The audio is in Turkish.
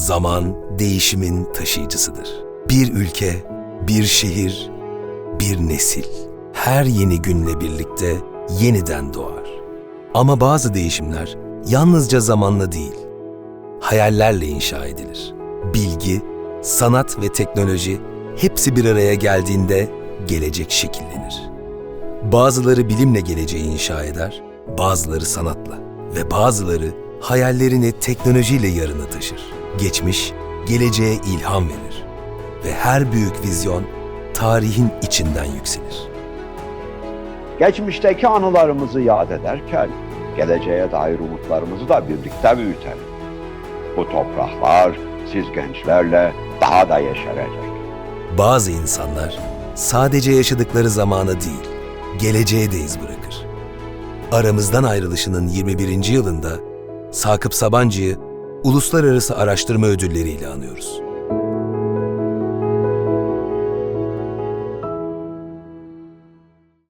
Zaman değişimin taşıyıcısıdır. Bir ülke, bir şehir, bir nesil. Her yeni günle birlikte yeniden doğar. Ama bazı değişimler yalnızca zamanla değil, hayallerle inşa edilir. Bilgi, sanat ve teknoloji hepsi bir araya geldiğinde gelecek şekillenir. Bazıları bilimle geleceği inşa eder, bazıları sanatla ve bazıları hayallerini teknolojiyle yarına taşır. Geçmiş, geleceğe ilham verir ve her büyük vizyon tarihin içinden yükselir. Geçmişteki anılarımızı yad ederken geleceğe dair umutlarımızı da birlikte büyütelim. Bu topraklar siz gençlerle daha da yeşerecek. Bazı insanlar sadece yaşadıkları zamanı değil, geleceğe de iz bırakır. Aramızdan ayrılışının 21. yılında Sakıp Sabancı'yı uluslararası araştırma ödülleriyle anıyoruz.